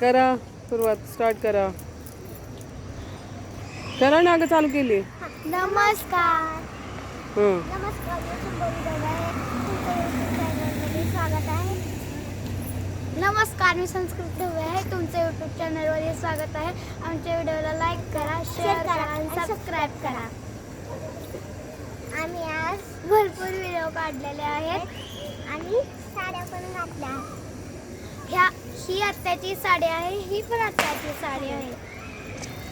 करा सुरुवात स्टार्ट करा. करा ना अगं चालू केली. नमस्कार. हं. नमस्कार मी स्वागत आहे. नमस्कार संस्कृत ढवळे आहे. तुमच्या यूट्यूब चॅनलवर स्वागत आहे. आमच्या व्हिडिओला लाईक करा शेअर करा आणि सबस्क्राईब करा. आम्ही आज भरपूर व्हिडिओ काढलेले आहेत. आणि साड्या पण घातल्या. ह्या ही आत्याची साडी आहे ही पण आत्याची साडी आहे.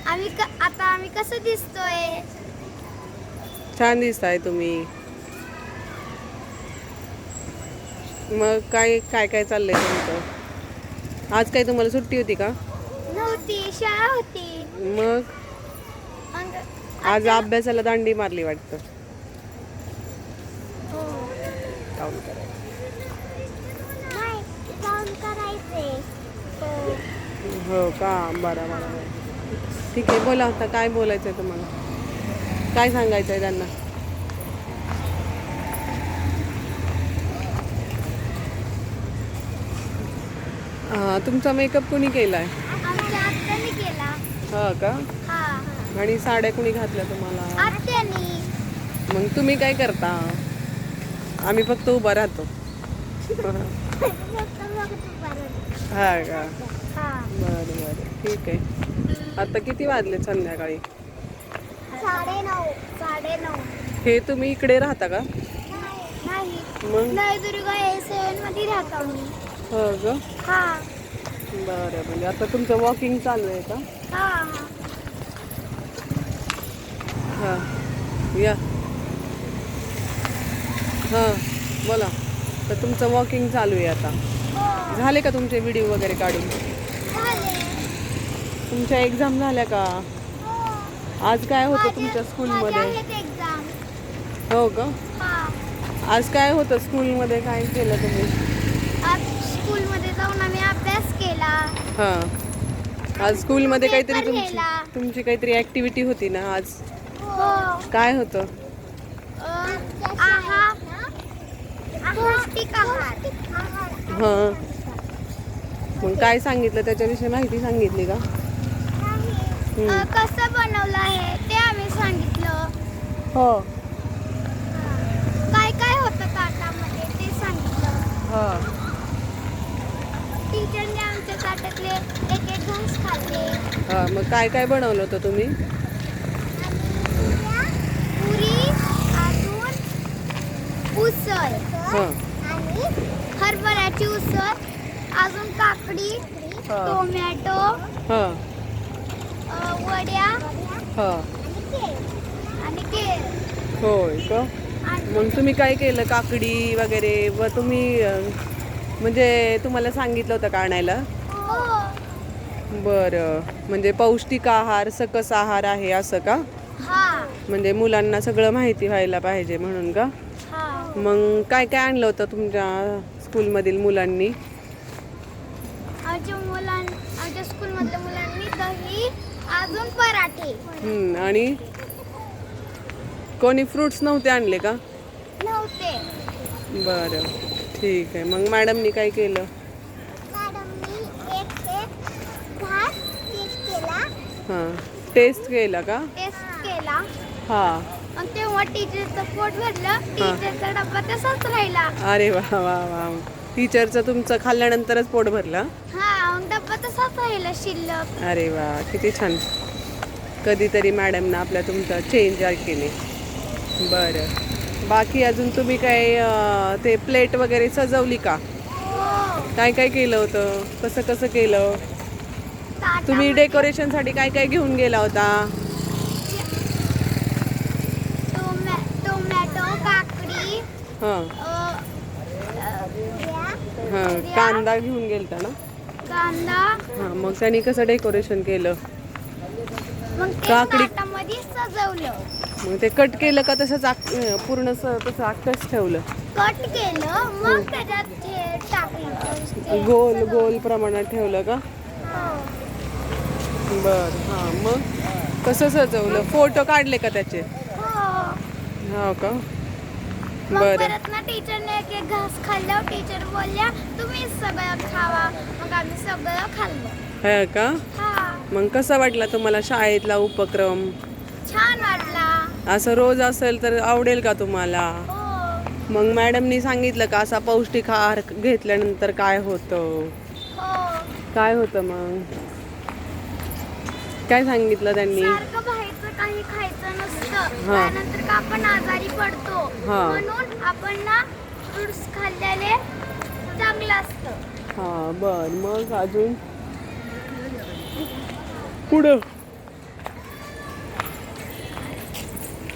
आम्ही क आता आम्ही कसं दिसतोय? छान दिसताय तुम्ही. मग काय काय काय चाललंय तुमचं? आज काय तुम्हाला सुट्टी होती का? नव्हती शाळा होती. मग? आज अभ्यासाला दांडी मारली वाटतं. हो. काउंट करायचं. नाही जाऊन करायचे हो हो का? बरं बरं ठीक आहे बोला आता काय बोलायचं आहे तुम्हाला? काय सांगायचं आहे त्यांना? हा, तुमचा मेकअप कुणी केला आहे केला. हा का? हा आणि साड्या कुणी घातल्या तुम्हाला? मग तुम्ही काय करता? आम्ही फक्त उभा राहतो. हा का? हा बरं बरं. ठीक आहे. आता किती वाजले संध्याकाळी? हे तुम्ही इकडे राहता का? नाही मग? हो ग हा बरं म्हणजे आता तुमचं वॉकिंग चालू आहे का? हा हां. या. हां बोला. तर तुमचं वॉकिंग चालू आहे आता. हो. झाले का तुमचे व्हिडिओ वगैरे काढून? तुमच्या एक्झाम झाल्या का? आज काय होतं तुमच्या स्कूलमध्ये हो का? आज काय होतं स्कूलमध्ये काय केलं तुम्ही? आज स्कूलमध्ये जाऊन आम्ही अभ्यास केला. हां. आज स्कूलमध्ये काहीतरी तुमची. तुमची काहीतरी ऍक्टिव्हिटी होती ना आज? हो. काय होतं? हां. मग काय सांगितलं? त्याच्याविषयी माहिती सांगितली का. अ, कसं बनवलं आहे ते आम्ही सांगितलं. हो. काय काय होतं ताटामध्ये ते सांगितलं. हां. टीचरने आमच्या ताटातले एक एक घास खाल्ले. हां मग काय काय बनवलं होतं तुम्ही? पुरी अजून उसळ हां. आणि हरभऱ्याची उसळ अजून काकडी. टोमॅटो हां. वड्या हां. आणि केळ. होय का? मग तुम्ही काय केलं? काकडी वगैरे? व तुम्ही अं, म्हणजे तुम्हाला सांगितलं होतं का आणायला? हो. बरं. म्हणजे पौष्टिक आहार सकस आहार आहे असं का? हा. म्हणजे मुलांना सगळं माहिती व्हायला पाहिजे म्हणून का? हा. मग काय काय आणलं होतं तुमच्या स्कूलमधील मुलांनी? आमच्या स्कूलमधल्या मुलांनी दही अजून पराठे. हम्म, आणि कोणी फ्रुट्स नव्हते आणले का? नव्हते. बरं ठीक आहे. मग मॅडमनी काय केलं? मॅडमनी एक एक घास टेस्ट केला. हां टेस्ट केला का? टेस्ट केला. हां. आणि तेव्हा टीचरचं पोट भरलं. टीचरचा डब्बा तसाच राहिला. अरे वा वा वा. टीचरचं तुमचं खाल्ल्यानंतरच पोट भरलं? हा मग डब्बा तसाच राहिला शिल्लक. अरे वा किती छान. कधीतरी मॅडमनं आपल्या तुमचं चेंज केले. बरं. बाकी अजून तुम्ही काय ते प्लेट वगैरे सजवली का? हो. काय काय केलं होतं? कसं कसं केलं? तुम्ही डेकोरेशनसाठी काय काय घेऊन गेला होता? टोमॅ टोमॅटो काकडी हां. हां कांदा घेऊन गेलता ना? कांदा. हां मग त्यांनी कसं डेकोरेशन केलं? मग ते काकडी- ताटामध्ये सजवलं. मग ते कट केलं का तसंच आक पूर्ण स तसं आकच ठेवलं? कट केलं मग त्याच्यात टाकलं. ते. गोल गोल प्रमाणात ठेवलं का? हो. बर हां मग? कसं सजवलं? फोटो काढले का त्याचे? हो. हो का? बरं. परत ना टीचरने एक एक घास टीचर बोलल्या तुम्ही सगळं खावा. मग आम्ही सगळं खाल्लं. है का? हा. मग कसा वाटला तुम्हाला शाळेतला उपक्रम? छान वाटला. असं रोज असेल तर आवडेल का तुम्हाला? हो. मग मॅडमनी सांगितलं का असा पौष्टिक आहार घेतल्यानंतर काय होतं? हो. काय होतं मग? काय सांगितलं त्यांनी? सारखं बाहेरचं काही खायचं नसतं हा. त्यानंतर का आपण आजारी पडतो? हा. म्हणून आपण ना फ्रुट्स खाल्ल्याने चांगलं असतं. हा बर. मग अजून? पुढं.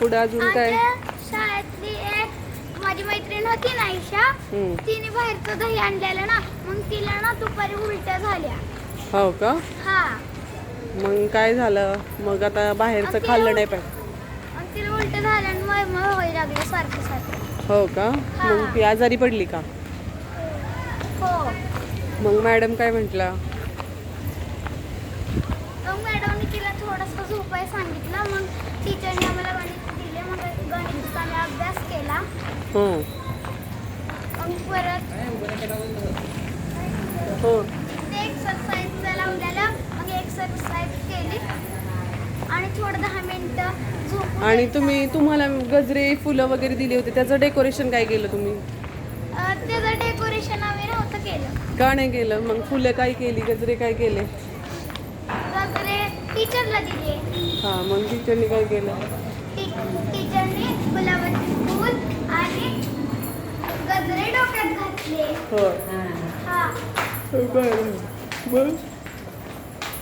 पुढं अजून काय? शाळेतली एक माझी मैत्रीण होती ना ईशा हम्म. तिने बाहेरचं दही आणलेलं ना मग तिला ना दुपारी उलट्या झाल्या. हो का? हा. मग काय झालं? मग आता बाहेरचं खाल्लं नाही पाहिजे. तिला उलट्या झाल्या आणि मग व्हायला लागले सारखं सारखं. हो का. मग ती आजारी पडली का? हो. मग मॅडम काय म्हटलं? मग मॅडमने तिला थोडासा झोपाय सांगितलं. मग टीचरने आम्हाला गणित दिले. मग आम्ही अभ्यास केला. हं. मग परत हो ते एक्सरसाइजचं लावलेलं मग एक्सरसाइज केली आणि थोडं दहा मिनिटं झोपून आणि. तुम्ही तुम्हाला गजरे फुलं वगैरे दिली होती त्याचं डेकोरेशन काय केलं तुम्ही? अं, त्याचं डेकोरेशन आम्ही नव्हतं केलं. का नाही केलं? मग फुलं काय केली? गजरे काय केले? वगैरे टीचरला दिले. हां मग टीचरनी काय केलं? टी- टीचरने गुलाबाचे फूल आणि गजरे डोक्यात घातले. हो. हा बरं. मग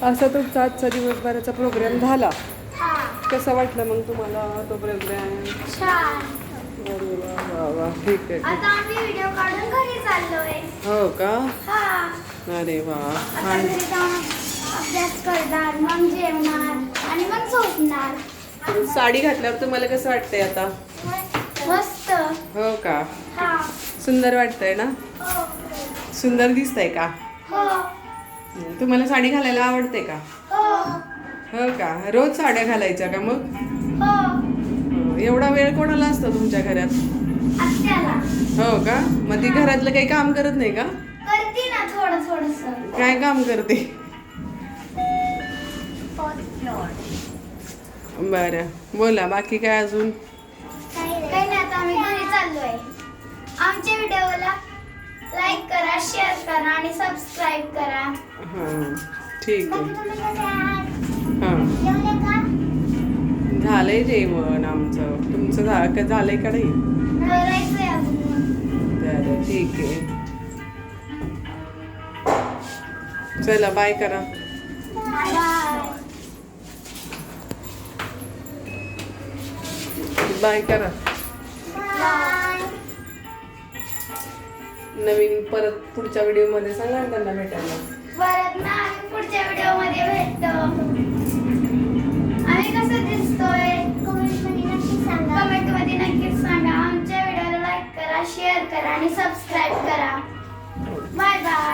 असा तुमचा आजचा दिवसभराचा प्रोग्राम झाला. कसा वाटला मग तुम्हाला तो प्रोग्राम छान. अरे वा वा वा. ठीक आहे आता आम्ही व्हिडिओ काढून घरी चाललोय. हो का? हा. अरे वा. आता आणि घरी जाऊन अभ्यास करणार मग जेवणार आणि मग झोपणार. साडी घातल्यावर तुम्हाला कसं वाटतंय आता? मस्त. हो का? हा. सुंदर वाटतंय ना? हो. सुंदर दिसतंय का? हं, तुम्हाला साडी घालायला आवडते का? हो. हो का? रोज साड्या घालायच्या का मग? हो. हं, एवढा वेळ कोणाला असतो तुमच्या घरात? हो का? मग ती घरातलं काही काम करत नाही का? करते ना थोडं थोडस. काय काम करते? बरं. बोला बाकी काय अजून? काही नाही. आता आम्ही घरी चाललोय. आमच्या व्हिडिओला लाईक शेअर करा आणि सबस्क्राईब करा. हां ठीक आहे. आहात? हां. झालंय जेवण आमचं. तुमचं झा का झालंय का नाही? बरं ठीक आहे. चला बाय करा. बाय. बाय करा. नवीन परत पुढच्या व्हिडिओमध्ये सांगा त्यांना भेटायला. परत ना पुढच्या व्हिडिओमध्ये भेटतो. आम्ही कसं दिसतोय? कमेंटमध्ये नक्की सांगा. नक्कीच सांगा. आमच्या व्हिडिओला लाईक करा शेअर करा आणि सबस्क्राईब करा. Bye bye